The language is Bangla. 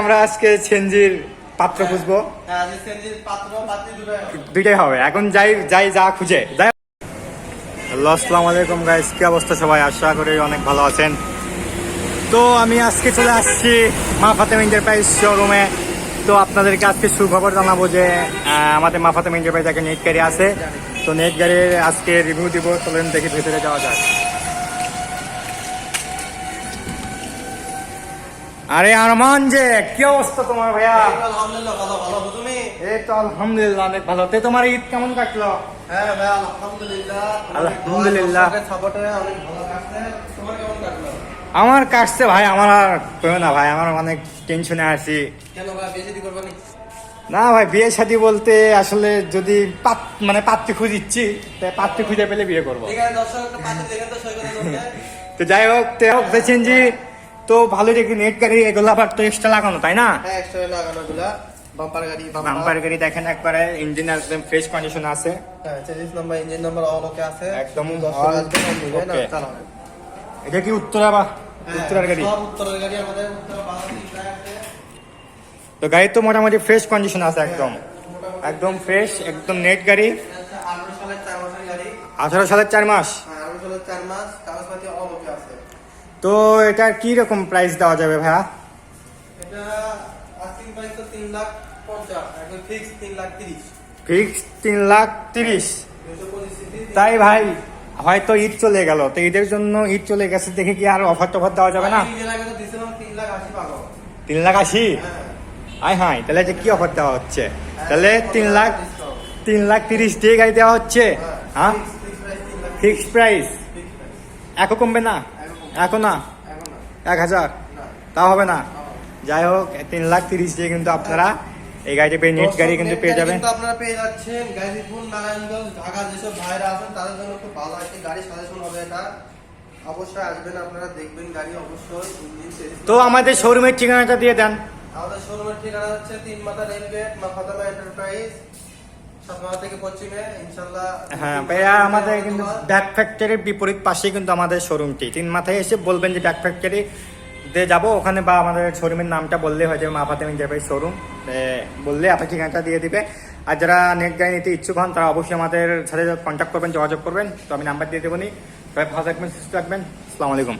আমরা আজকে চেঞ্জির পাত্র খুঁজবো। হ্যাঁ। দুইটাই হবে। এখন যাই যাই যা খুঁজে। যাই। হ্যালো আসসালামু আলাইকুম গাইস কি অবস্থা সবাই? আশা করি অনেক ভালো আছেন। তো আমি আজকে চলে আসছি মা ফাতেমা এন্টারপ্রাইজ শোরুমে তো আপনাদেরকে আজকে সুখবর জানাব যে আমাদের মা ফাতেমা এন্টারপ্রাইজ একটা নেট গাড়ি আছে। তো নেট গাড়ির আজকে রিভিউ দিব চলেন দেখি ভেতরে যাওয়া যায় আরে আরমান যে কি অবস্থা তোমার ভাইয়া? আলহামদুলিল্লাহ ভালো ভালো তুমি এই তো আলহামদুলিল্লাহ অনেক ভালো। তো তোমার ঈদ কেমন কাটলো? হ্যাঁ ভাই আলহামদুলিল্লাহ। আলহামদুলিল্লাহ। সাপোর্টে অনেক ভালো কাটছে তোমার কেমন কাটলো আমার কাটছে ভাই আমার আর কেউ না ভাই আমার অনেক টেনশনে আছি। কেন ভাই বেশি দি করবা না ভাই বিয়ে শাদী বলতে আসলে যদি পাত মানে পাত্রী খুঁজিচ্ছি তাই পাত্রী খুঁজে পেলে বিয়ে করব। তো যাই হোক তো হোক দেখছেন যে তো ভালো দেখি নেট গাড়ি এগুলো আবার তো এক্সট্রা লাগানো তাই না? হ্যাঁ এক্সট্রা লাগানো গুলা বাম্পার গাড়ি নাম্বার গাড়ি দেখেন একবারে ইঞ্জিন একদম ফ্রেশ কন্ডিশন আছে। হ্যাঁ number engine number all okay আছে। একদম এটা কি উত্তরা বা? উত্তরার গাড়ি। সব উত্তরের গাড়ি আমাদের উত্তর তো গাড়ি তো মোটামুটি ফ্রেশ কন্ডিশন আছে একদম। একদম ফ্রেশ একদম নেট গাড়ি। আঠারো সালের চার মাসের গাড়ি। আঠারো সালের চার মাস হ্যাঁ আঠারো সালের চার মাস কাগজপাতি অল ওকে আছে তো এটা কি রকম প্রাইস দেওয়া যাবে ভাইয়া? এটা আস্কিং প্রাইস তো তিন লাখ পঞ্চাশ এখন ফিক্স তিন লাখ তিরিশ। ফিক্স তিন লাখ তিরিশ। দুশো পরিস্থিতি তাই ভাই হয়তো ঈদ চলে গেল তো ঈদের জন্য ঈদ চলে গেছে দেখে কি আর অফার টফার দেওয়া যাবে না? তিন লাখ আশি হ্যাঁ। আয় হাই তাহলে যে কি অফার দেওয়া হচ্ছে? তাহলে তিন লাখ তিন লাখ তিরিশ দিয়ে গাড়ি দেওয়া হচ্ছে। হ্যাঁ ফিক্সড প্রাইস ফিক্স প্রাইস এখন কমবে না? এখন না? এক হাজার? তা হবে না? যাই হোক তিন লাখ তিরিশ দিয়ে কিন্তু আপনারা এই গাড়িটা পেয়ে নেট গাড়ি কিন্তু পেয়ে যাবেন। আপনারা পেয়ে যাচ্ছেন। গাজীপুর নারায়ণগঞ্জ ঢাকা যেসব ভাইরা আছেন তাদের জন্য খুব ভালো একটি গাড়ি সাজেশন হবে এটা। অবশ্যই আসবেন আপনারা দেখবেন গাড়ি অবশ্যই তো আমাদের শোরুমের ঠিকানাটা দিয়ে দেন। আমাদের শোরুমের ঠিকানা হচ্ছে তিন মাথা রেলগেট মাফাতামা এন্টারপ্রাইজ হ্যাঁ ভাইয়া আমাদের কিন্তু ফ্যাক্টরির বিপরীত কিন্তু আমাদের শোরুমটি তিন মাথায় এসে বলবেন যে ফ্যাক্টরি যাব ওখানে বা আমাদের শোরুমের নামটা বললে হয় মা শোরুম বললে আপনার ঠিকানাটা দিয়ে দিবে। আর যারা নেট গাড়ি নিতে ইচ্ছুক হন তারা অবশ্যই আমাদের সাথে কন্ট্যাক্ট করবেন যোগাযোগ করবেন। তো আমি নাম্বার দিয়ে দেবো নি। সবাই ভালো থাকবেন সুস্থ থাকবেন। আসসালামু আলাইকুম।